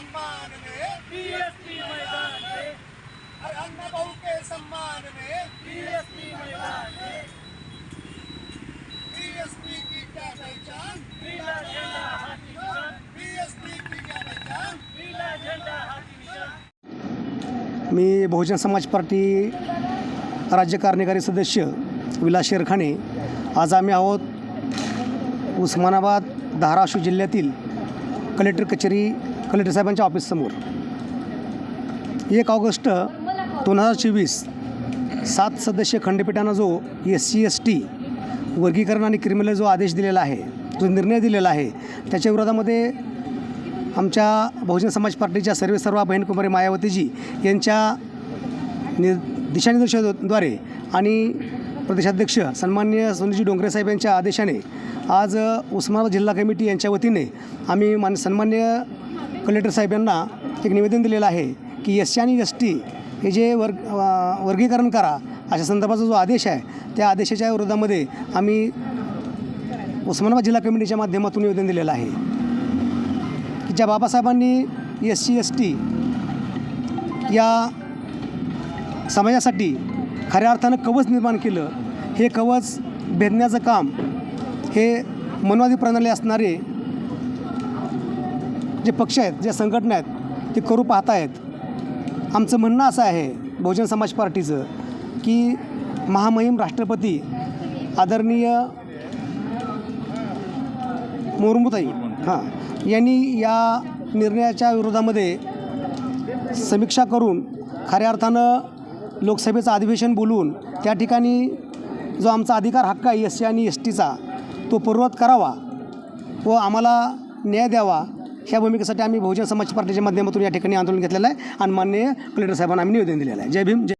सम्मान में मैदान में अरे अन्ना बहू के सम्मान में मैदान में की क्या पहचान? नीला झंडा हाथी निशान बीएसपी की क्या पहचान? नीला झंडा हाथी निशान मी बहुजन समाज पार्टी राज्य कार्यकारी सदस्य विलास शेरखाने. आज आम्ही आहोत उस्मानाबाद धाराशिव जिल्ह्यातील कलेक्टर कचेरी कलेक्टर साहेबांच्या ऑफिससमोर. एक ऑगस्ट दोन हजार चोवीस सात सदस्य खंडपीठानं जो एस सी एस टी वर्गीकरण आणि क्रिमिनल जो आदेश दिलेला आहे जो निर्णय दिलेला आहे त्याच्या विरोधामध्ये आमच्या बहुजन समाज पार्टीच्या सर्वे सर्व बहीण कुमारी मायावतीजी यांच्या नि दिशानिर्देशाद्वारे आणि प्रदेशाध्यक्ष सन्मान्य सोनीजी डोंगरे साहेब यांच्या आदेशाने आज उस्मानाबाद जिल्हा कमिटी यांच्या वतीने आम्ही मान सन्मान्य कलेक्टर साहेब यांना एक निवेदन दिलेलं आहे की एस सी आणि एस टी हे जे वर्ग वर्गीकरण करा अशा संदर्भाचा जो आदेश आहे त्या आदेशाच्या विरोधामध्ये आम्ही उस्मानाबाद जिल्हा कमिटीच्या माध्यमातून निवेदन दिलेलं आहे. की ज्या बाबासाहेबांनी एस सी एस टी या समाजासाठी खऱ्या अर्थानं कवच निर्माण केलं हे कवच भेदण्याचं काम हे मनवादी प्रणाली असणारे जे पक्ष आहेत ज्या संघटना आहेत ते करू पाहत आहेत आमचं म्हणणं असं आहे बहुजन समाज पार्टीचं की महामहिम राष्ट्रपती आदरणीय मोरमुताई हां यांनी या निर्णयाच्या विरोधामध्ये समीक्षा करून खऱ्या अर्थानं लोकसभेचं अधिवेशन बोलून त्या ठिकाणी जो आमचा अधिकार हक्क आहे एस सी आणि एस टीचा तो पूर्वत करावा व आम्हाला न्याय द्यावा. ह्या भूमिकेसाठी आम्ही बहुजन समाज पार्टीच्या माध्यमातून या ठिकाणी आंदोलन घेतलेलं आहे. आणि माननीय कलेक्टर साहेबांना आम्ही निवेदन दिलेलं आहे. जय भीम जय